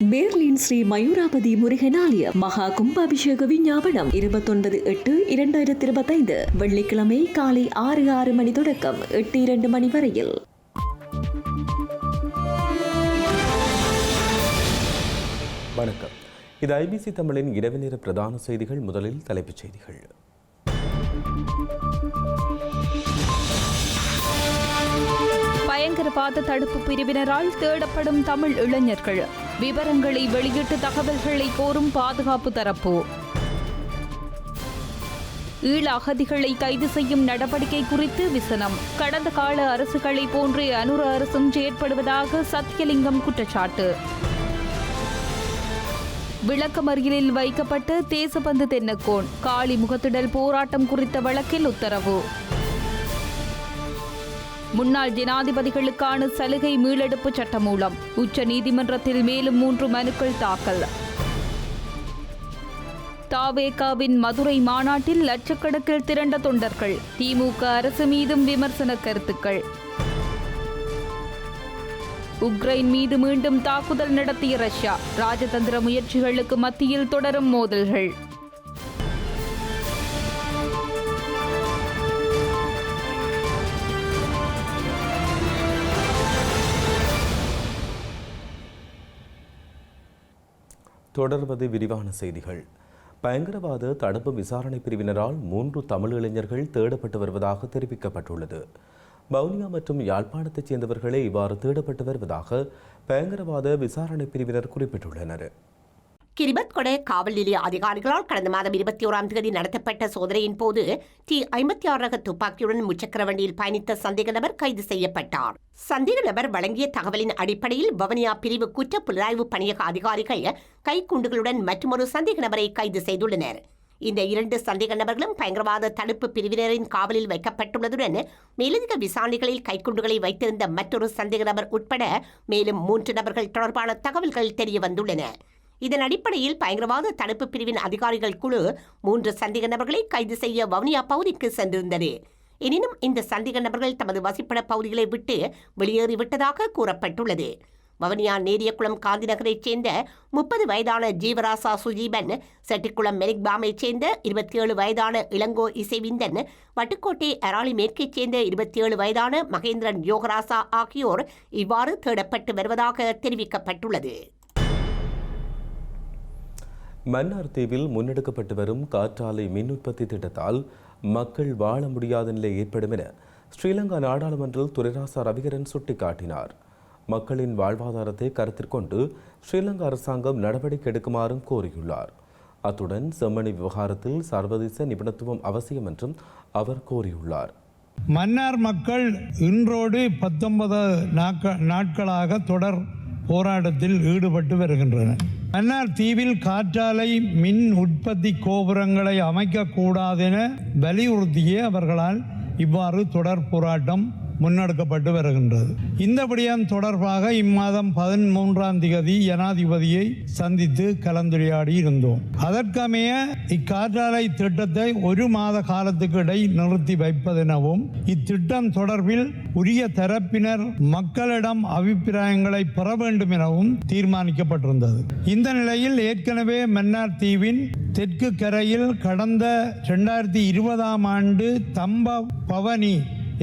Berlin Sri Mayurapathi Murugan ஆலயம் மகா கும்பாபிஷேக விஞ்ஞாபனம் இருபத்தொன்பது எட்டு இரண்டாயிரத்தி இருபத்தைந்து வெள்ளிக்கிழமை காலை ஆறு ஆறு மணி தொடக்கம் எட்டு இரண்டு மணி வரையில் வணக்கம். இது ஐபிசி தமிழின் இரவு நேர பிரதான செய்திகள் முதலில் தலைப்புச் செய்திகள். பயங்கரவாத தடுப்பு பிரிவினரால் தேடப்படும் தமிழ் இளைஞர்கள். விவரங்களை வெளியிட்டு தகவல்களை கோரும் பாதுகாப்பு தரப்பு. ஈழ அகதிகளை கைது செய்யும் நடவடிக்கை குறித்து விசனம். கடந்த கால அரசுகளை போன்றே அனுர அரசும் செயற்படுவதாக சத்தியலிங்கம் குற்றச்சாட்டு. விளக்கமறியலில் வைக்கப்பட்ட தேசபந்து தென்னக்கோன். காளி முகத்திடல் போராட்டம் குறித்த வழக்கில் உத்தரவு. முன்னாள் ஜனாதிபதிகளுக்கான சலுகை மீளெடுப்பு சட்டமூலம் உச்ச நீதிமன்றத்தில் மேலும் மூன்று மனுக்கள் தாக்கல். தாவேகாவின் மதுரை மாநாட்டில் லட்சக்கணக்கில் திரண்ட தொண்டர்கள் திமுக அரசு மீதும் விமர்சன கருத்துக்கள். உக்ரைன் மீது மீண்டும் தாக்குதல் நடத்திய ரஷ்யா ராஜதந்திர முயற்சிகளுக்கு மத்தியில் தொடரும் மோதல்கள். தொடர்வது விரிவான செய்திகள். பயங்கரவாத தடுப்பு விசாரணை பிரிவினரால் மூன்று தமிழ் இளைஞர்கள் தேடப்பட்டு வருவதாக தெரிவிக்கப்பட்டுள்ளது. வவுனியா மற்றும் யாழ்ப்பாணத்தைச் சேர்ந்தவர்களே இவ்வாறு தேடப்பட்டு வருவதாக பயங்கரவாத விசாரணை பிரிவினர் குறிப்பிட்டுள்ளனர். கிரிபத் கொடை காவல் நிலைய அதிகாரிகளால் கடந்த மாதம் இருபத்தி ஓராம் தேதி நடத்தப்பட்ட சோதனையின் போது டி ஐம்பத்தி ஆறு ரக துப்பாக்கியுடன் முச்சக்கர வண்டியில் பயணித்த சந்தேக நபர் கைது செய்யப்பட்டார். சந்தேக நபர் வழங்கிய தகவலின் அடிப்படையில் பவனியா பிரிவு குற்ற புலனாய்வு பணியக அதிகாரிகள் கைக்குண்டுகளுடன் மற்றொரு சந்தேக நபரை கைது செய்துள்ளனர். இந்த இரண்டு சந்தேக நபர்களும் பயங்கரவாத தடுப்பு பிரிவினரின் காவலில் வைக்கப்பட்டுள்ளதுடன் மேலதிக விசாரணைகளில் கைக்குண்டுகளை வைத்திருந்த மற்றொரு சந்தேக நபர் உட்பட மேலும் மூன்று நபர்கள் தொடர்பான தகவல்கள் தெரிய வந்துள்ளன இதன் அடிப்படையில் பயங்கரவாத தடுப்பு பிரிவின் அதிகாரிகள் குழு மூன்று சந்தேக நபர்களை கைது செய்ய வவுனியா பகுதிக்கு சென்றிருந்தது. எனினும் இந்த சந்தேக நபர்கள் தமது வசிப்பிட பகுதிகளை விட்டு வெளியேறிவிட்டதாக கூறப்பட்டுள்ளது. வவுனியா நேரியக்குளம் காந்திநகரைச் சேர்ந்த முப்பது வயதான ஜீவராசா சுஜீபன் செட்டிக்குளம் மெரிக்பாமைச் சேர்ந்த இருபத்தி ஏழு வயதான இளங்கோ இசைவிந்தன் வட்டுக்கோட்டை அராளி மேற்கைச் சேர்ந்த இருபத்தி ஏழு வயதான மகேந்திரன் யோகராசா ஆகியோர் இவ்வாறு தேடப்பட்டு வருவதாக தெரிவிக்கப்பட்டுள்ளது. மன்னார் தீவில் முன்னெடுக்கப்பட்டு வரும் காற்றாலை மின் உற்பத்தி திட்டத்தால் மக்கள் வாழ முடியாத நிலை ஏற்படும் என ஸ்ரீலங்கா நாடாளுமன்றில் துரைராசா ரவிகரன் சுட்டிக்காட்டினார். மக்களின் வாழ்வாதாரத்தை கருத்திற்கொண்டு ஸ்ரீலங்கா அரசாங்கம் நடவடிக்கை எடுக்குமாறும் கோரியுள்ளார். அத்துடன் செம்மணி விவகாரத்தில் சர்வதேச நிபுணத்துவம் அவசியம் என்றும் அவர் கோரியுள்ளார். மன்னார் மக்கள் இன்றோடு பத்தொன்பது நாட்களாக தொடர் போராட்டத்தில் ஈடுபட்டு வருகின்றனர் மன்னார் தீவில் காற்றாலை மின் உற்பத்தி கோபுரங்களை அமைக்கக்கூடாதென வலியுறுத்தியே அவர்களால் இவ்வாறு தொடர் போராட்டம் முன்னெடுக்கப்பட்டு வருகின்றது இந்த விடயம் தொடர்பாக இம்மாதம் பதிமூன்றாம் திகதி ஜனாதிபதியை சந்தித்து கலந்துரையாடி இருந்தோம். அதற்கமைய இக்காற்றாலை திட்டத்தை ஒரு மாத காலத்துக்கு இடை நிறுத்தி வைப்பதெனவும் இத்திட்டம் தொடர்பில் உரிய தரப்பினர் மக்களிடம் அபிப்பிராயங்களை பெற வேண்டும் எனவும் தீர்மானிக்கப்பட்டிருந்தது. இந்த நிலையில் ஏற்கனவே மன்னார் தீவின் தெற்கு கரையில் கடந்த ரெண்டாயிரத்தி இருபதாம் ஆண்டு தம்ப பவனி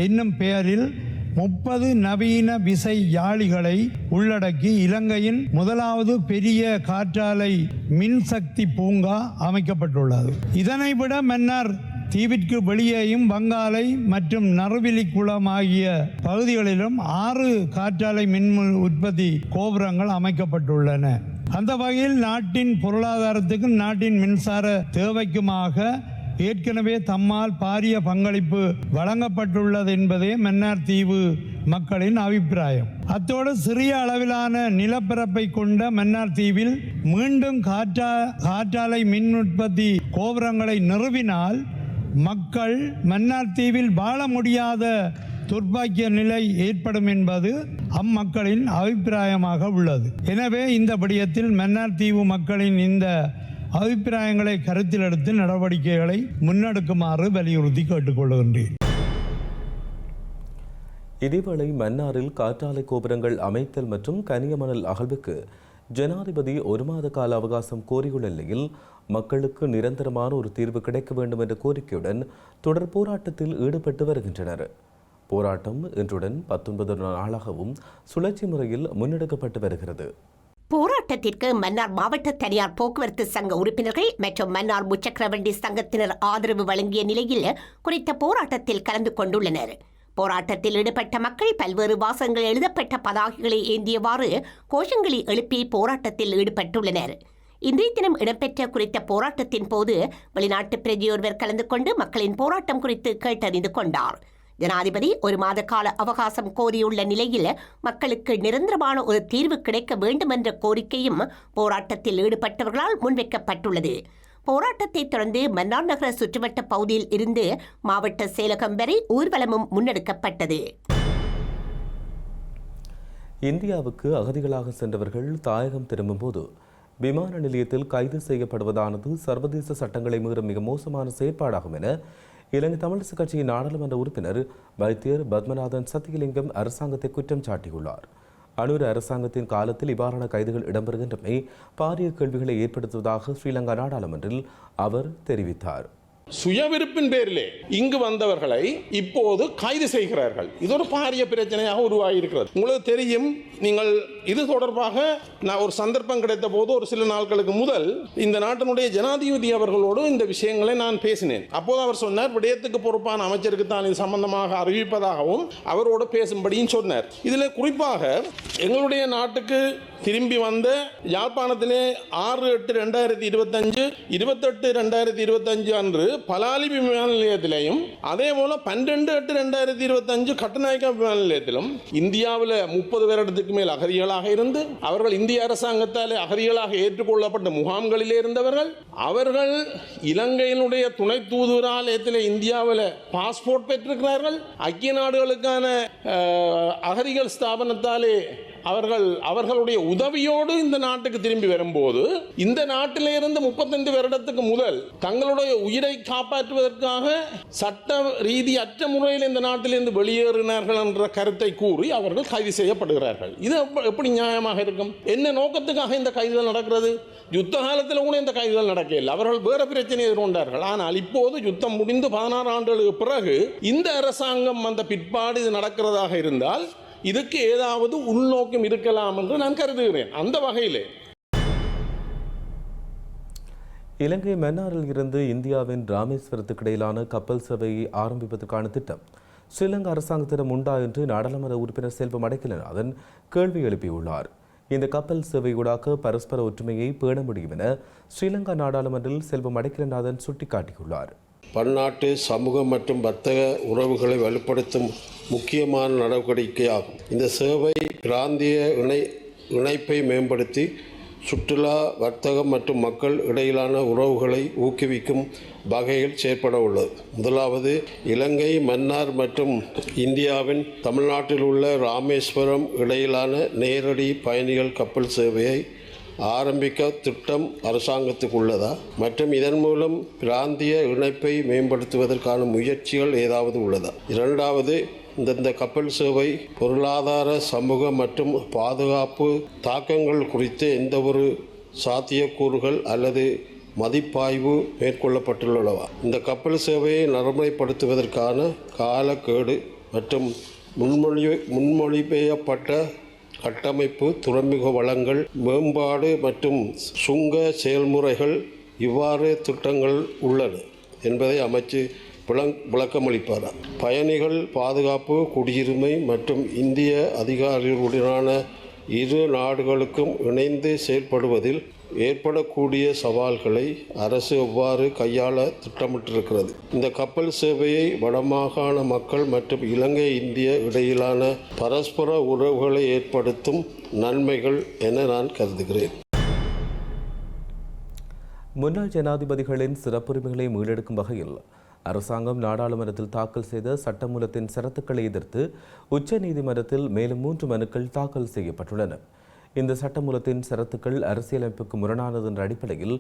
என்னும் பெயரில் முப்பது நவீன விசை யாழிகளை உள்ளடக்கி இலங்கையின் முதலாவது பெரிய காற்றாலை மின்சக்தி பூங்கா அமைக்கப்பட்டுள்ளது. இதனை விட மன்னர் தீவிற்கு வெளியேயும் வங்காலை மற்றும் நறுவிலி குளம் ஆகிய பகுதிகளிலும் ஆறு காற்றாலை மின் உற்பத்தி கோபுரங்கள் அமைக்கப்பட்டுள்ளன. அந்த வகையில் நாட்டின் பொருளாதாரத்துக்கும் நாட்டின் மின்சார தேவைக்குமாக ஏற்கனவே தம்மால் பாரிய பங்களிப்பு வழங்கப்பட்டுள்ளது என்பதே மன்னார் தீவு மக்களின் அபிப்பிராயம். அத்தோடு சிறிய அளவிலான நிலப்பரப்பை கொண்ட மன்னார் தீவில் மீண்டும் காற்றா காற்றாலை மின் உற்பத்தி கோபுரங்களை நிறுவினால் மக்கள் மன்னார் தீவில் வாழ முடியாத துர்ப்பாக்கிய நிலை ஏற்படும் என்பது அம்மக்களின் அபிப்பிராயமாக உள்ளது. எனவே இந்த விடயத்தில் மன்னார் தீவு மக்களின் இந்த அபிப்பிராயங்களை கருத்தில் எடுத்து நடவடிக்கைகளை முன்னெடுக்குமாறு வலியுறுத்தி கேட்டுக்கொள்கின்றேன். இதேவேளை மன்னாரில் காற்றாலை கோபுரங்கள் அமைத்தல் மற்றும் கனியமணல் அகழ்வுக்கு ஜனாதிபதி ஒரு மாத கால அவகாசம் கோரியுள்ள நிலையில் மக்களுக்கு நிரந்தரமான ஒரு தீர்வு கிடைக்க வேண்டும் என்ற கோரிக்கையுடன் தொடர் போராட்டத்தில் ஈடுபட்டு வருகின்றனர். போராட்டம் இன்றுடன் பத்தொன்பது நாளாகவும் சுழற்சி முறையில் முன்னெடுக்கப்பட்டு வருகிறது. போராட்டத்திற்கு மன்னார் மாவட்ட தனியார் போக்குவரத்து சங்க உறுப்பினர்கள் மற்றும் மன்னார் முச்சக்கரவண்டி சங்கத்தினர் ஆதரவு வழங்கிய நிலையில் குறித்த போராட்டத்தில் கலந்து கொண்டுள்ளனர். போராட்டத்தில் ஈடுபட்ட மக்கள் பல்வேறு வாசகங்கள் எழுதப்பட்ட பதாகைகளை ஏந்தியவாறு கோஷங்களை எழுப்பி போராட்டத்தில் ஈடுபட்டுள்ளனர். இன்றைய தினம் இடம்பெற்ற குறித்த போராட்டத்தின் போது வெளிநாட்டு பிரதியொருவர் கலந்து கொண்டு மக்களின் போராட்டம் குறித்து கேட்டறிந்து கொண்டார். ஜனாதிபதி ஒரு மாத கால அவகாசம் கோரியுள்ள நிலையில் மக்களுக்கு நிரந்தரமான ஒரு தீர்வு கிடைக்க வேண்டும் என்ற கோரிக்கையும் போராட்டத்தில் ஈடுபட்டவர்களால் முன்வைக்கப்பட்டுள்ளது. போராட்டத்தை தொடர்ந்து மன்னார் நகர சுற்றுவட்ட பகுதியில் இருந்து மாவட்ட செயலகம் வரை ஊர்வலமும் முன்னெடுக்கப்பட்டது. இந்தியாவுக்கு அகதிகளாக சென்றவர்கள் தாயகம் திரும்பும்போது விமான நிலையத்தில் கைது செய்யப்படுவதானது சர்வதேச சட்டங்களை மீறும் மிக மோசமான செயற்பாடாகும் என இலங்கை தமிழிசு கட்சியின் நாடாளுமன்ற உறுப்பினர் வைத்தியர் பத்மநாதன் சத்தியலிங்கம் அரசாங்கத்தை குற்றம் சாட்டியுள்ளார். அனுர அரசாங்கத்தின் காலத்தில் இவ்வாறான கைதுகள் இடம்பெறுகின்றமை பாரிய கேள்விகளை ஏற்படுத்துவதாக ஸ்ரீலங்கா நாடாளுமன்றில் அவர் தெரிவித்தார். சுயவிருப்பின் பேரிலே இங்கு வந்தவர்களை இப்போது கைது செய்கிறார்கள். இது ஒரு பாரிய பிரச்சனையாக உருவாகி இருக்கிறது உங்களுக்கு தெரியும் நீங்கள் இது தொடர்பாக நான் ஒரு சந்தர்ப்பம் கிடைத்த போது ஒரு சில நாட்களுக்கு முதல் இந்த நாட்டினுடைய ஜனாதிபதி அவர்களோடு இந்த விஷயங்களை நான் பேசினேன். அப்போது அவர் சொன்னார் விடயத்துக்கு பொறுப்பான அமைச்சருக்கு தான் இது சம்பந்தமாக அறிவிப்பதாகவும் அவரோடு பேசும்படியும் சொன்னார். இதில் குறிப்பாக எங்களுடைய நாட்டுக்கு திரும்பி வந்த யாழ்ப்பாணத்திலே ஆறு எட்டு ரெண்டாயிரத்தி இருபத்தஞ்சு இருபத்தெட்டு ரெண்டாயிரத்தி இருபத்தஞ்சு அன்று பலாலி விமான நிலையத்திலேயும் அதே போல பன்னெண்டு எட்டு ரெண்டாயிரத்தி இருபத்தஞ்சு கட்டுநாயக்கா விமான நிலையத்திலும் இந்தியாவில் முப்பது வருடத்துக்கு மேல் அகதிகளாக இருந்து அவர்கள் இந்திய அரசாங்கத்தால் அகதிகளாக ஏற்றுக்கொள்ளப்பட்ட முகாம்களிலே இருந்தவர்கள் அவர்கள் இலங்கையினுடைய துணை தூதுவராலயத்தில் இந்தியாவில் பாஸ்போர்ட் பெற்றிருக்கிறார்கள். ஐக்கிய நாடுகளுக்கான அகதிகள் ஸ்தாபனத்தாலே அவர்கள் அவர்களுடைய உதவியோடு இந்த நாட்டுக்கு திரும்பி வரும்போது இந்த நாட்டிலிருந்து முப்பத்தஞ்சு முப்பத்தைந்து வருடத்துக்கு முதல் தங்களுடைய உயிரை காப்பாற்றுவதற்காக சட்ட ரீதியற்ற முறையில் இந்த நாட்டிலிருந்து வெளியேறினார்கள் என்ற கருத்தை கூறி அவர்கள் கைது செய்யப்படுகிறார்கள். இது எப்படி நியாயமாக இருக்கும்? என்ன நோக்கத்துக்காக இந்த கைதுகள் நடக்கிறது? யுத்த காலத்தில் கூட இந்த கைதுகள் நடக்கவில்லை. அவர்கள் வேறு பிரச்சனையை எதிர்கொண்டார்கள். ஆனால் இப்போது யுத்தம் முடிந்து பதினாறு ஆண்டுகளுக்கு பிறகு இந்த அரசாங்கம் வந்த பிற்பாடு இது நடக்கிறதாக இருந்தால் இதுக்கு ஏதாவது உள்நோக்கம் இருக்கலாம் என்று நான் கருதுகிறேன். அந்த வகையிலே. இலங்கை மன்னாரில் இருந்து இந்தியாவின் ராமேஸ்வரத்துக்கு இடையிலான கப்பல் சேவையை ஆரம்பிப்பதற்கான திட்டம் ஸ்ரீலங்கா அரசாங்கத்திடம் உண்டா என்று நாடாளுமன்ற உறுப்பினர் செல்வம் அடைக்கலநாதன் கேள்வி எழுப்பியுள்ளார். இந்த கப்பல் சேவையூடாக பரஸ்பர ஒற்றுமையை பேண முடியும் என ஸ்ரீலங்கா நாடாளுமன்றில் செல்வம் அடைக்கலநாதன் சுட்டிக்காட்டியுள்ளார். பன்னாட்டு சமூக மற்றும் வர்த்தக உறவுகளை வலுப்படுத்தும் முக்கியமான நடவடிக்கையாகும் இந்த சேவை பிராந்திய இணை இணைப்பை மேம்படுத்தி சுற்றுலா வர்த்தகம் மற்றும் மக்கள் இடையிலான உறவுகளை ஊக்குவிக்கும் வகையில் செயற்பட உள்ளது. முதலாவது இலங்கை மன்னார் மற்றும் இந்தியாவின் தமிழ்நாட்டில் உள்ள ராமேஸ்வரம் இடையிலான நேரடி பயணிகள் கப்பல் சேவையை ஆரம்பிக்க திட்டம் அரசாங்கத்துக்கு உள்ளதா மற்றும் இதன் மூலம் பிராந்திய இணைப்பை மேம்படுத்துவதற்கான முயற்சிகள் ஏதாவது உள்ளதா? இரண்டாவது இந்தந்த கப்பல் சேவை பொருளாதார சமூக மற்றும் பாதுகாப்பு தாக்கங்கள் குறித்து எந்த ஒரு சாத்தியக்கூறுகள் அல்லது மதிப்பாய்வு மேற்கொள்ளப்பட்டுள்ளனவா? இந்த கப்பல் சேவையை நடைமுறைப்படுத்துவதற்கான காலக்கேடு மற்றும் முன்மொழி முன்மொழிபெய்யப்பட்ட கட்டமைப்பு துறைமுக வளங்கள் மேம்பாடு மற்றும் சுங்க செயல்முறைகள் இவ்வாறு திட்டங்கள் உள்ளன என்பதை அமைச்சு விளங் விளக்கமளிப்பார். பயணிகள் பாதுகாப்பு குடியுரிமை மற்றும் இந்திய அதிகாரிகளுடனான இரு நாடுகளுக்கும் இணைந்து செயல்படுவதில் ஏற்படக்கூடிய சவால்களை அரசு எவ்வாறு கையாள திட்டமிட்டிருக்கிறது? இந்த கப்பல் சேவையை வடமாகாண மக்கள் மற்றும் இலங்கை இந்திய இடையிலான பரஸ்பர உறவுகளை ஏற்படுத்தும் நன்மைகள் என நான் கருதுகிறேன். முன்னாள் ஜனாதிபதிகளின் சிறப்புரிமைகளை மீளெடுக்கும் வகையில் அரசாங்கம் நாடாளுமன்றத்தில் தாக்கல் செய்த சட்டமூலத்தின் சரத்துக்களை எதிர்த்து உச்ச நீதிமன்றத்தில் மேலும் மூன்று மனுக்கள் தாக்கல் செய்யப்பட்டுள்ளன. இந்த சட்டமூலத்தின் சரத்துக்கள் அரசியலமைப்புக்கு முரணானது என்ற அடிப்படையில்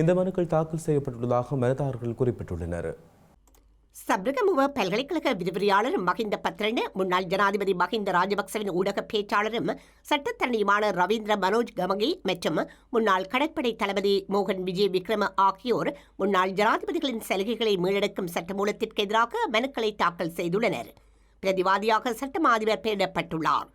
இந்த மனுக்கள் தாக்கல் செய்யப்பட்டுள்ளதாக மனுதாரர்கள் குறிப்பிட்டுள்ளனர். சப்ரகமுவ பல்கலைக்கழக விரிவுரையாளர் மகிந்த பத்ரன் முன்னாள் ஜனாதிபதி மகிந்த ராஜபக்சவின் ஊடக பேச்சாளரும் சட்டத்தரணியுமான ரவீந்திர மனோஜ் கமகி மற்றும் முன்னாள் கடற்படை தளபதி மோகன் விஜய் விக்ரம ஆகியோர் முன்னாள் ஜனாதிபதிகளின் சலுகைகளை மீளெடுக்கும் சட்டமூலத்திற்கு எதிராக மனுக்களை தாக்கல் செய்துள்ளனர். பிரதிவாதியாக சட்டமாதிபர் அதிபர் பெயரிடப்பட்டுள்ளார்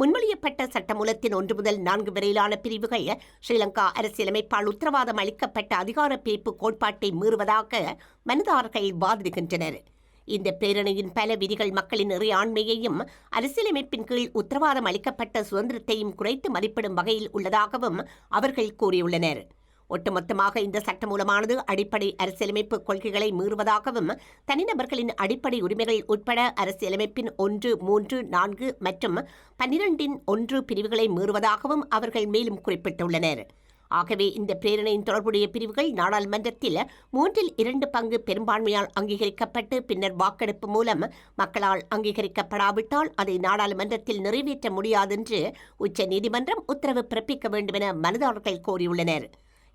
முன்மொழியப்பட்ட சட்டமூலத்தின் ஒன்று முதல் நான்கு வரையிலான பிரிவுகள் ஸ்ரீலங்கா அரசியலமைப்பால் உத்தரவாதம் அளிக்கப்பட்ட அதிகார பிரிப்பு கோட்பாட்டை மீறுவதாக மனுதாரர்கள் வாதிடுகின்றனர். இந்த பேரணியின் பல விதிகள் மக்களின் இறையாண்மையையும் அரசியலமைப்பின் கீழ் உத்தரவாதம் அளிக்கப்பட்ட சுதந்திரத்தையும் குறைத்து மதிப்பிடும் வகையில் உள்ளதாகவும் அவர்கள் கூறியுள்ளனர். ஒட்டுமொத்தமாக இந்த சட்டமூலமானது அடிப்படை அரசியலமைப்பு கொள்கைகளை மீறுவதாகவும் தனிநபர்களின் அடிப்படை உரிமைகள் உட்பட அரசியலமைப்பின் ஒன்று மூன்று நான்கு மற்றும் பன்னிரண்டின் ஒன்று பிரிவுகளை மீறுவதாகவும் அவர்கள் மேலும் குறிப்பிட்டுள்ளனர். ஆகவே இந்த பிரேரணையின் தொடர்புடைய பிரிவுகள் நாடாளுமன்றத்தில் மூன்றில் இரண்டு பங்கு பெரும்பான்மையால் அங்கீகரிக்கப்பட்டு பின்னர் வாக்கெடுப்பு மூலம் மக்களால் அங்கீகரிக்கப்படாவிட்டால் அதை நாடாளுமன்றத்தில் நிறைவேற்ற முடியாதென்று உச்ச நீதிமன்றம் உத்தரவு பிறப்பிக்க வேண்டும் என மனுதாரர்கள் கோரியுள்ளனர்.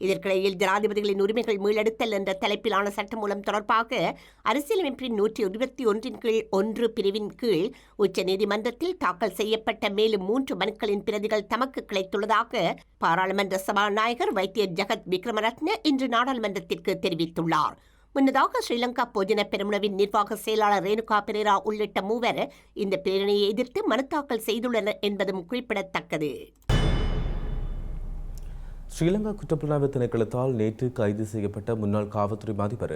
இதற்கிடையில் ஜனாதிபதிகளின் உரிமைகள் மீளெடுத்தல் என்ற தலைப்பிலான சட்டம் மூலம் தொடர்பாக அரசியலமைப்பின் நூற்றி இருபத்தி ஒன்றின் கீழ் ஒன்று பிரிவின் கீழ் உச்சநீதிமன்றத்தில் தாக்கல் செய்யப்பட்ட மேலும் மூன்று மனுக்களின் பிரதிகள் தமக்கு கிடைத்துள்ளதாக பாராளுமன்ற சபாநாயகர் வைத்தியர் ஜெகத் விக்ரமரத்ன இன்று நாடாளுமன்றத்திற்கு தெரிவித்துள்ளார். முன்னதாக ஸ்ரீலங்கா பொதுஜன பெருமுனவின் நிர்வாக செயலாளர் ரேணுகா பெரேரா உள்ளிட்ட மூவர் இந்த பிரேரணையை எதிர்த்து மனு தாக்கல் செய்துள்ளனர் என்பதும் குறிப்பிடத்தக்கது. ஸ்ரீலங்கா குற்றப்புலனாய்வு திணைக்களத்தால் நேற்று கைது செய்யப்பட்ட முன்னாள் காவல்துறை அதிபர்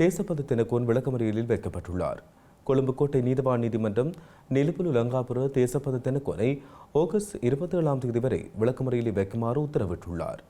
தேசப்பத தினக்கோன் விளக்கமறியலில் வைக்கப்பட்டுள்ளார். கொழும்பு கோட்டை நீதவான் நீதிமன்றம் நெலுப்புலு லங்காபுர தேசப்பத தினக்கோனை ஆகஸ்ட் இருபத்தி ஏழாம் தேதி வரை விளக்கமறியலில் வைக்குமாறு உத்தரவிட்டுள்ளார்.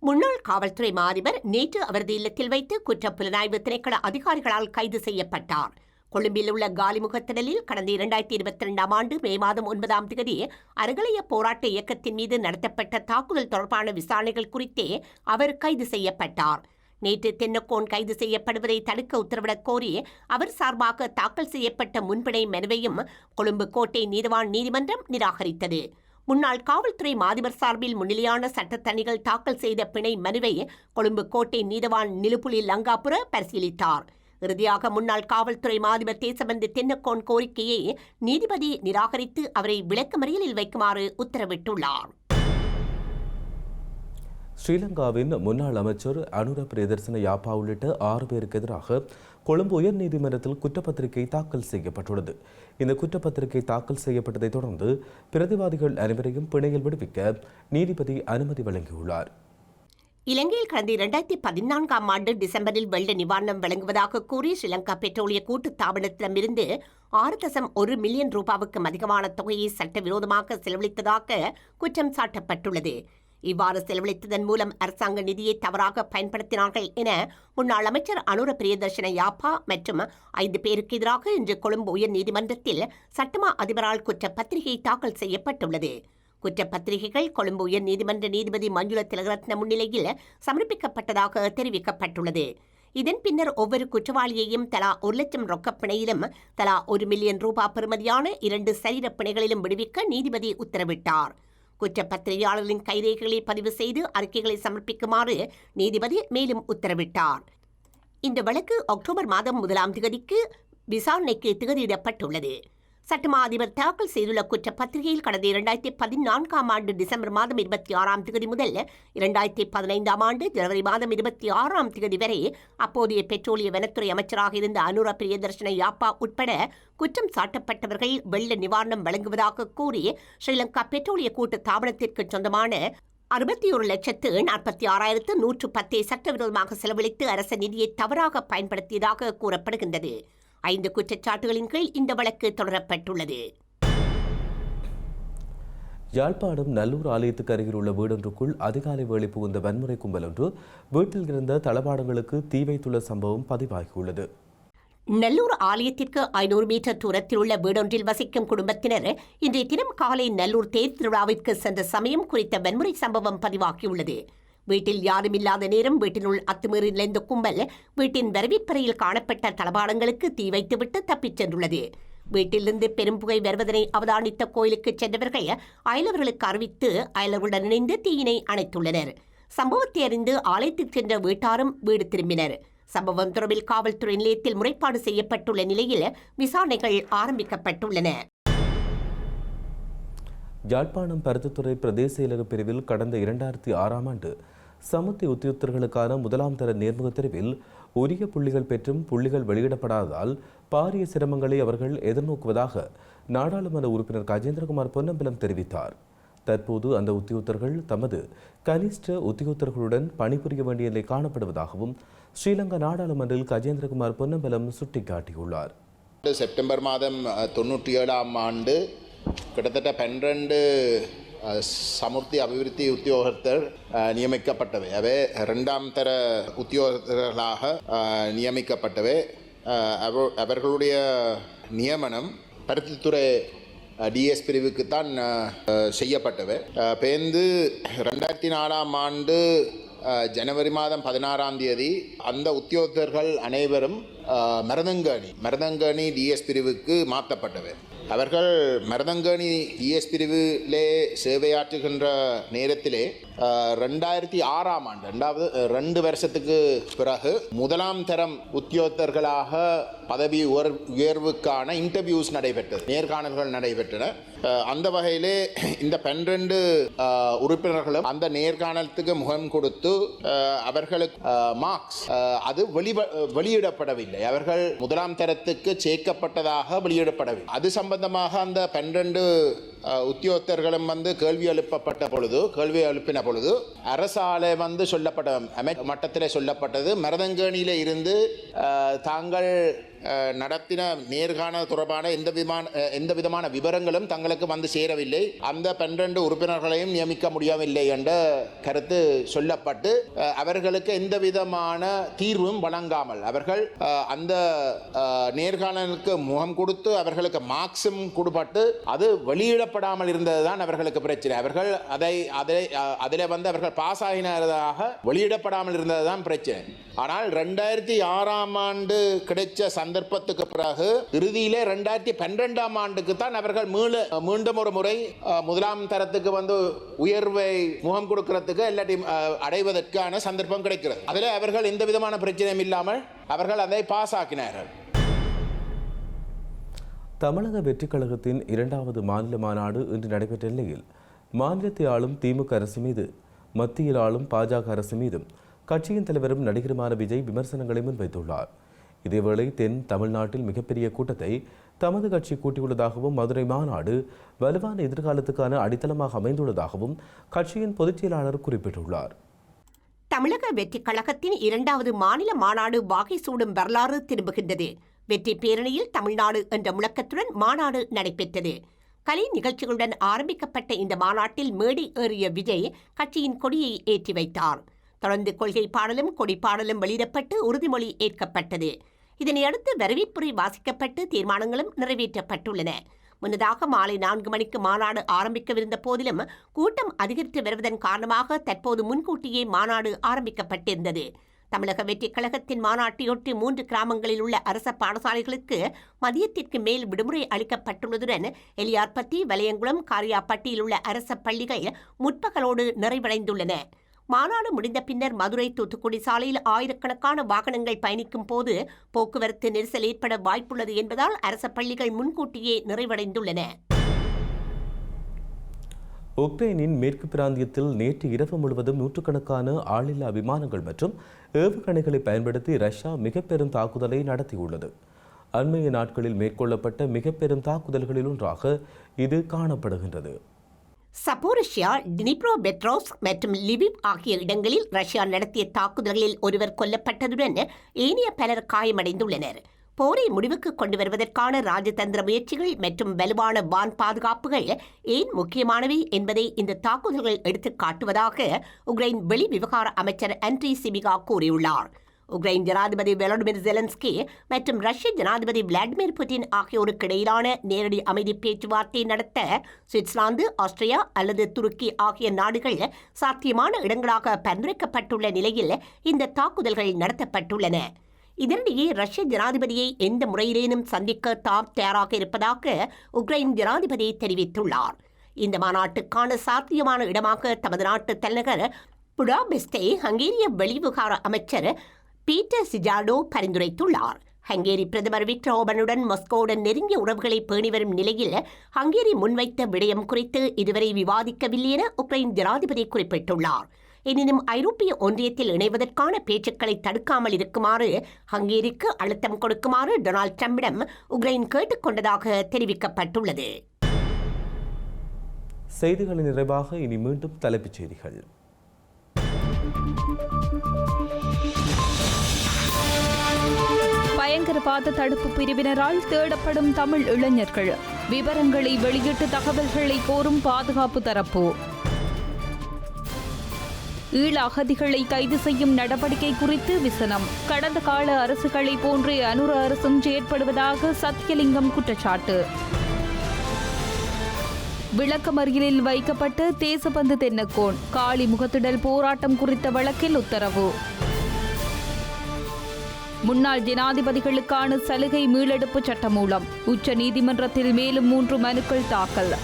முன்னாள் காவல்துறை மாதிபர் நேற்று அவரது இல்லத்தில் வைத்து குற்றப்புலனாய்வு திணைக்கள அதிகாரிகளால் கைது செய்யப்பட்டார். கொழும்பில் உள்ள காலிமுகத்திடலில் கடந்த இரண்டாயிரத்தி இருபத்தி ரெண்டாம் ஆண்டு மே மாதம் ஒன்பதாம் தேதி அருகலைய போராட்ட இயக்கத்தின் மீது நடத்தப்பட்ட தாக்குதல் தொடர்பான விசாரணைகள் குறித்தே அவர் கைது செய்யப்பட்டார். நேற்று தென்னக்கோன் கைது செய்யப்படுவதை தடுக்க உத்தரவிடக் கோரி அவர் சார்பாக தாக்கல் செய்யப்பட்ட முன்பிணை மனுவையும் கொழும்பு கோட்டை நீதவான் நீதிமன்றம் நிராகரித்தது. முன்னாள் காவல்துறை மாதிபர் சார்பில் முன்னிலையான சட்டத்தணிகள் தாக்கல் செய்த பிணை மனுவை கொழும்பு கோட்டை நீதவான் நிலுப்புலி லங்காபுர பரிசீலித்தார். இறுதியாக முன்னாள் காவல்துறை மாதிபர் தேசபந்து தென்னக்கோன் கோரிக்கையை நீதிபதி நிராகரித்து அவரை விளக்கமறியலில் வைக்குமாறு உத்தரவிட்டுள்ளார். ஸ்ரீலங்காவின் முன்னாள் அமைச்சர் அனுர பிரியதர்சன யாப்பா உள்ளிட்ட ஆறு பேருக்கு எதிராக கொழும்பு உயர்நீதிமன்றத்தில் குற்றப்பத்திரிகை தாக்கல் செய்யப்பட்டுள்ளது. இந்த குற்றப்பத்திரிகை தாக்கல் செய்யப்பட்டதை தொடர்ந்து பிரதிவாதிகள் அனைவரையும் பிணையில் விடுவிக்க நீதிபதி அனுமதி வழங்கியுள்ளார். இலங்கையில் கடந்த இரண்டாயிரத்தி பதினான்காம் ஆண்டு டிசம்பரில் வெள்ள நிவாரணம் வழங்குவதாக கூறி ஸ்ரீலங்கா பெட்ரோலிய கூட்டு தாபனத்திடமிருந்து ஆறு தசம் ஒரு மில்லியன் ரூபாவுக்கும் அதிகமான தொகையை சட்டவிரோதமாக செலவழித்ததாக குற்றம் சாட்டப்பட்டுள்ளது. இவ்வாறு செலவழித்ததன் மூலம் அரசாங்க நிதியை தவறாக பயன்படுத்தினார்கள் என முன்னாள் அமைச்சர் அனுர பிரியதர்ஷன யாப்பா மற்றும் ஐந்து பேருக்கு எதிராக இன்று கொழும்பு உயர் நீதிமன்றத்தில் சட்டமா அதிபரால் குற்றப்பத்திரிகை தாக்கல் செய்யப்பட்டுள்ளது. குற்றப்பத்திரிகைகள் கொழும்பு உயர் நீதிமன்ற நீதிபதி மஞ்சுள திலகரத்ன முன்னிலையில் சமர்ப்பிக்கப்பட்டதாக தெரிவிக்கப்பட்டுள்ளது. இதன் பின்னர் ஒவ்வொரு குற்றவாளியையும் தலா ஒரு லட்சம் ரொக்கப் பிணையிலும் தலா ஒரு மில்லியன் ரூபாய் பெறுமதியான இரண்டு சரீரப் பிணைகளிலும் விடுவிக்க நீதிபதி உத்தரவிட்டார். குற்றப்பத்திரிகையாளர்களின் கைரேகைகளை பதிவு செய்து அறிக்கைகளை சமர்ப்பிக்குமாறு நீதிபதி மேலும் உத்தரவிட்டார். இந்த வழக்கு அக்டோபர் மாதம் முதலாம் திகதிக்கு விசாரணைக்கு திகதியிடப்பட்டுள்ளது. சட்டமா அதிபர் தாக்கல் செய்துள்ள குற்றப்பத்திரிகையில் கடந்த இரண்டாயிரத்தி பதினான்காம் ஆண்டு டிசம்பர் மாதம் இருபத்தி ஆறாம் தேதி முதல் இரண்டாயிரத்தி பதினைந்தாம் ஆண்டு ஜனவரி மாதம் இருபத்தி ஆறாம் தேதி வரை அப்போதைய பெட்ரோலிய வனத்துறை அமைச்சராக இருந்த அனுர பிரியதர்ஷன யாப்பா உட்பட குற்றம் சாட்டப்பட்டவர்கள் வெள்ள நிவாரணம் வழங்குவதாக கூறி ஸ்ரீலங்கா பெட்ரோலிய கூட்டு தாபனத்திற்கு சொந்தமான அறுபத்தி ஒரு லட்சத்து நாற்பத்தி ஆறாயிரத்து நூற்று பத்தை சட்டவிரோதமாக செலவழித்து அரச நிதியை தவறாக பயன்படுத்தியதாக கூறப்படுகின்றது. ஐந்து குற்றச்சாட்டுகளின் கீழ் இந்த வழக்கு தொடரப்பட்டுள்ளது. யாழ்ப்பாணம் நல்லூர் ஆலயத்துக்கு அருகில் உள்ள வீடொன்றுக்குள் அதிகாலை வேளை புகுந்த வன்முறை கும்பல் ஒன்று வீட்டில் இருந்த தளபாடங்களுக்கு தீ வைத்துள்ள சம்பவம் பதிவாகியுள்ளது. நல்லூர் ஆலயத்திற்கு ஐநூறு மீட்டர் தூரத்தில் உள்ள வீடொன்றில் வசிக்கும் குடும்பத்தினர் இன்றைய தினம் காலை நல்லூர் தேர் திருவிழாவிற்கு சென்ற சமயம் குறித்த வன்முறை சம்பவம் பதிவாகியுள்ளது. வீட்டில் யாரும் இல்லாத நேரம் வீட்டினுள் அத்துமீறி நுழைந்த கும்பல் வீட்டின் வரவேற்பறையில் காணப்பட்ட தளபாடங்களுக்கு தீ வைத்துவிட்டு தப்பிச் சென்றுள்ளது. வீட்டிலிருந்து பெரும் புகை வருவதனை அவதானித்த கோயிலுக்கு சென்றவர்கள் அயலவர்களுக்கு அறிவித்து அயலவருடன் இணைந்து தீயினை அணைத்துள்ளனர். சம்பவத்தை அறிந்து ஆலயத்தில் சென்ற வீட்டாரும் வீடு திரும்பினர். சம்பவம் தொடர்பில் காவல்துறை நிலையத்தில் முறைப்பாடு செய்யப்பட்டுள்ள நிலையில் விசாரணைகள் ஆரம்பிக்கப்பட்டுள்ளன. யாழ்ப்பாணம் பருத்தித்துறை பிரதேச இலக பிரிவில் கடந்த இரண்டாயிரத்தி ஆறாம் ஆண்டு சமுத்தி உத்தியோகத்தர்களுக்கான முதலாம் தர நேர்முக தெரிவில் உரிய புள்ளிகள் பெற்றும் புள்ளிகள் வெளியிடப்படாததால் பாரிய சிரமங்களை அவர்கள் எதிர்நோக்குவதாக நாடாளுமன்ற உறுப்பினர் கஜேந்திரகுமார் பொன்னம்பலம் தெரிவித்தார். தற்போது அந்த உத்தியோகத்தர்கள் தமது கனிஷ்ட உத்தியோகத்தர்களுடன் பணிபுரிய வேண்டிய நிலை காணப்படுவதாகவும் ஸ்ரீலங்கா நாடாளுமன்றில் கஜேந்திரகுமார் பொன்னம்பலம் சுட்டிக்காட்டியுள்ளார். செப்டம்பர் மாதம் தொன்னூற்றி தொண்ணூற்றி ஏழாம் ஆண்டு கிட்டத்தட்ட பன்னிரண்டு அஹ், சமுர்த்தி அபிவிருத்தி உத்தியோகத்தர் நியமிக்கப்பட்டவை. அவை ரெண்டாம் தர உத்தியோகர்களாக நியமிக்கப்பட்டவை. அவ- அவர்களுடைய நியமனம் பருத்தித்துறை டிஎஸ் பிரிவுக்கு தான் செய்யப்பட்டவை. பேர்ந்து ரெண்டாயிரத்தி நாலாம் ஆண்டு ஜனவரி மாதம் பதினாறாம் தேதி அந்த உத்தியோகர்கள் அனைவரும் அஹ், மருதங்கணி மருதங்கணி டிஎஸ் பிரிவுக்கு மாற்றப்பட்டவர். அவர்கள் மருதங்கணி டிஎஸ் பிரிவிலே சேவையாற்றுகின்ற நேரத்திலே ரெண்டாயிரத்தி ஆறாம் ஆண்டு ரெண்டாவது ரெண்டு வருஷத்துக்கு பிறகு முதலாம் தரம் உத்தியோகத்தர்களாக பதவி உயர் உயர்வுக்கான இன்டர்வியூஸ் நடைபெற்றது நேர்காணல்கள் நடைபெற்றன. அந்த வகையிலே இந்த பன்னிரண்டு உறுப்பினர்களும் அந்த நேர்காணலத்துக்கு முகம் கொடுத்து அவர்களுக்கு மார்க்ஸ் அது வெளி வெளியிடப்படவில்லை. அவர்கள் முதலாம் தரத்துக்கு சேர்க்கப்பட்டதாக வெளியிடப்படவில்லை. அது சம்பந்தமாக அந்த பன்னிரண்டு அஹ், உத்தியோகத்தர்களும் வந்து கேள்வி எழுப்பப்பட்ட பொழுது கேள்வி எழுப்பின பொழுது அரசால வந்து சொல்லப்பட்ட மட்டத்தில் சொல்லப்பட்டது மரதங்கேணியில் இருந்து தாங்கள் நடத்தின நேர்காணல் தொடர்பான எந்த விதமான எந்த விதமான விவரங்களும் தங்களுக்கு வந்து சேரவில்லை. அந்த பன்னிரண்டு உறுப்பினர்களையும் நியமிக்க முடியவில்லை என்ற கருத்து சொல்லப்பட்டு அவர்களுக்கு எந்த விதமான தீர்வும் வழங்காமல் அவர்கள் அந்த நேர்காணலுக்கு முகம் கொடுத்து அவர்களுக்கு மார்க்ஸும் கொடுப்பட்டு அது வெளியிடப்படாமல் இருந்ததுதான் அவர்களுக்கு பிரச்சனை. அவர்கள் அதை அதை அதில் வந்து அவர்கள் பாஸ் ஆகினதாக வெளியிடப்படாமல் இருந்ததுதான் பிரச்சனை. ஆனால் ரெண்டாயிரத்தி ஆறாம் ஆண்டு கிடைச்ச சந்தர்ப்பத்துக்கு பிறகு இறுதியிலே ரெண்டாயிரத்தி பன்னிரெண்டாம் ஆண்டுக்கு தான் அவர்கள் மீள மீண்டும் ஒரு முறை அஹ், முதலாம் தரத்துக்கு வந்து உயர்வை முகம் கொடுக்கறதுக்கு இல்லாட்டி அடைவதற்கான சந்தர்ப்பம் கிடைக்கிறது. அதில் அவர்கள் எந்த விதமான பிரச்சனையும் இல்லாமல் அவர்கள் அதை பாஸ் ஆக்கினார்கள். தமிழக வெற்றிக் கழகத்தின் இரண்டாவது மாநில மாநாடு இன்று நடைபெற்ற நிலையில் மாநிலத்தை ஆளும் திமுக அரசு மீது மத்தியில் ஆளும் பாஜக அரசு மீதும் கட்சியின் தலைவரும் நடிகருமான விஜய் விமர்சனங்களை முன்வைத்துள்ளார். இதேவேளை தென் தமிழ்நாட்டில் மிகப்பெரிய கூட்டத்தை தமது கட்சி கூட்டியுள்ளதாகவும் மதுரை மாநாடு வலுவான எதிர்காலத்துக்கான அடித்தளமாக அமைந்துள்ளதாகவும் கட்சியின் பொதுச் செயலாளர் குறிப்பிட்டுள்ளார். தமிழக வெற்றி கழகத்தின் இரண்டாவது மாநில மாநாடு வாகை சூடும் வரலாறு திரும்புகின்றது. வெற்றி பேரணியில் தமிழ்நாடு என்ற முழக்கத்துடன் மாநாடு நடைபெற்றது. கலை நிகழ்ச்சிகளுடன் ஆரம்பிக்கப்பட்ட இந்த மாநாட்டில் மேடை ஏறிய விஜய் கட்சியின் கொடியை ஏற்றி வைத்தார். தொடர்ந்து கொள்கை பாடலும் கொடி பாடலும் வெளியிடப்பட்டு உறுதிமொழி ஏற்கப்பட்டது. இதனையடுத்து வரவேற்புரை வாசிக்கப்பட்டு தீர்மானங்களும் நிறைவேற்றப்பட்டுள்ளன. முன்னதாக மாலை நான்கு மணிக்கு மாநாடு ஆரம்பிக்கவிருந்த போதிலும் கூட்டம் அதிகரித்து வருவதன் காரணமாக தற்போது முன்கூட்டியே மாநாடு ஆரம்பிக்கப்பட்டிருந்தது. தமிழக வெற்றிக் கழகத்தின் மாநாட்டையொட்டி மூன்று கிராமங்களில் உள்ள அரச பாடசாலைகளுக்கு மதியத்திற்கு மேல் விடுமுறை அளிக்கப்பட்டுள்ளதுடன் எலியார்பட்டி வலையங்குளம் காரியாப்பட்டியில் உள்ள அரச பள்ளிகள் முற்பகலோடு நிறைவடைந்துள்ளன. மாநாடு முடிந்த பின்னர் மதுரை தூத்துக்குடி சாலையில் ஆயிரக்கணக்கான வாகனங்கள் பயணிக்கும் போது போக்குவரத்து நெரிசல் ஏற்பட வாய்ப்புள்ளது என்பதால் அரச பள்ளிகள் முன்கூட்டியே நிறைவடைந்துள்ளன. உக்ரைனின் மேற்கு பிராந்தியத்தில் நேற்று இரவு முழுவதும் நூற்றுக்கணக்கான ஆளில்லா விமானங்கள் மற்றும் ஏவுகணைகளை பயன்படுத்தி ரஷ்யா மிகப்பெரும் தாக்குதலை நடத்தியுள்ளது. அண்மைய நாட்களில் மேற்கொள்ளப்பட்ட மிகப்பெரும் தாக்குதல்களில் ஒன்றாக இது காணப்படுகின்றது. சப்போரிஷியா டினிப்ரோ பெட்ரோஸ் மற்றும் லிவிவ் ஆகிய இடங்களில் ரஷ்யா நடத்திய தாக்குதல்களில் ஒருவர் கொல்லப்பட்டதுடன் ஏனைய பலர் காயமடைந்துள்ளனர். போரை முடிவுக்கு கொண்டு வருவதற்கான ராஜதந்திர முயற்சிகள் மற்றும் வலுவான வான் பாதுகாப்புகள் ஏன் முக்கியமானவை என்பதை இந்த தாக்குதல்கள் எடுத்துக் காட்டுவதாக உக்ரைன் வெளி விவகார அமைச்சர் அண்ட்ரி சிபிகா கூறியுள்ளார். உக்ரைன் ஜனாதிபதி வெலோடிமிர் ஜெலன்ஸ்கி மற்றும் ரஷ்ய ஜனாதிபதி விளாடிமிர் புட்டின் ஆகியோருக்கு இடையிலான நேரடி அமைதி பேச்சுவார்த்தை நடத்த சுவிட்சர்லாந்து ஆஸ்திரியா அல்லது துருக்கி ஆகிய நாடுகள் சாத்தியமான இடங்களாக பரிந்துரைக்கப்பட்டுள்ள நிலையில் இந்த தாக்குதல்கள் நடத்தப்பட்டுள்ளன. இதனிடையே ரஷ்ய ஜனாதிபதியை எந்த முறையிலேனும் சந்திக்க தாம் தயாராக இருப்பதாக உக்ரைன் ஜனாதிபதி தெரிவித்துள்ளார். இந்த மாநாட்டுக்கான சாத்தியமான இடமாக தமது நாட்டு தலைநகர் புடாபெஸ்டை ஹங்கேரிய வெளிவிகார அமைச்சர் பீட்டர் சிஜார்டோ பரிந்துரைத்துள்ளார். ஹங்கேரி பிரதமர் விக்டர் ஓபனுடன் மஸ்கோவுடன் நெருங்கிய உறவுகளை பேணி வரும் நிலையில் ஹங்கேரி முன்வைத்த விடயம் குறித்து இதுவரை விவாதிக்கவில்லை என உக்ரைன் ஜனாதிபதி குறிப்பிட்டுள்ளார். எனினும் ஐரோப்பிய ஒன்றியத்தில் இணைவதற்கான பேச்சுக்களை தடுக்காமல் இருக்குமாறு ஹங்கேரிக்கு அழுத்தம் கொடுக்குமாறு டொனால்ட் ட்ரம்பிடம் உக்ரைன் கேட்டுக்கொண்டதாக தெரிவிக்கப்பட்டுள்ளது. செய்திகளின் நிறைவாக இனி மீண்டும் தலைப்புச் செய்திகள். பயங்கரவாத தடுப்பு பிரிவினரால் தேடப்படும் தமிழ் இளைஞர்கள். விவரங்களை வெளியிட்டு தகவல்களை கோரும் பாதுகாப்பு தரப்பு. ஈழ அகதிகளை கைது செய்யும் நடவடிக்கை குறித்து விசனம். கடந்த கால அரசுகளை போன்றே அனுர அரசும் செயற்படுவதாக சத்தியலிங்கம் குற்றச்சாட்டு. விளக்கமறியலில் வைக்கப்பட்ட தேசபந்து தென்னக்கோன். காளி முகத்திடல் போராட்டம் குறித்த வழக்கில் உத்தரவு. முன்னாள் ஜனாதிபதிகளுக்கான சலுகை மீளெடுப்பு சட்டமூலம். உச்ச நீதிமன்றத்தில் மேலும் மூன்று மனுக்கள் தாக்கல்.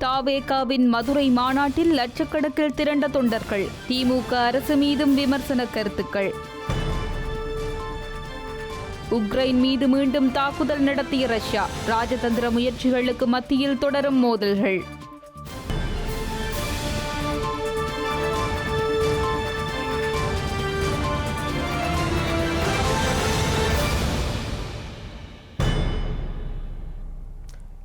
தாவேகாவின் மதுரை மாநாட்டில் லட்சக்கணக்கில் திரண்ட தொண்டர்கள். திமுக அரசு மீதும் விமர்சன கருத்துக்கள். உக்ரைன் மீது மீண்டும் தாக்குதல் நடத்திய ரஷ்யா. ராஜதந்திர முயற்சிகளுக்கு மத்தியில் தொடரும் மோதல்கள்.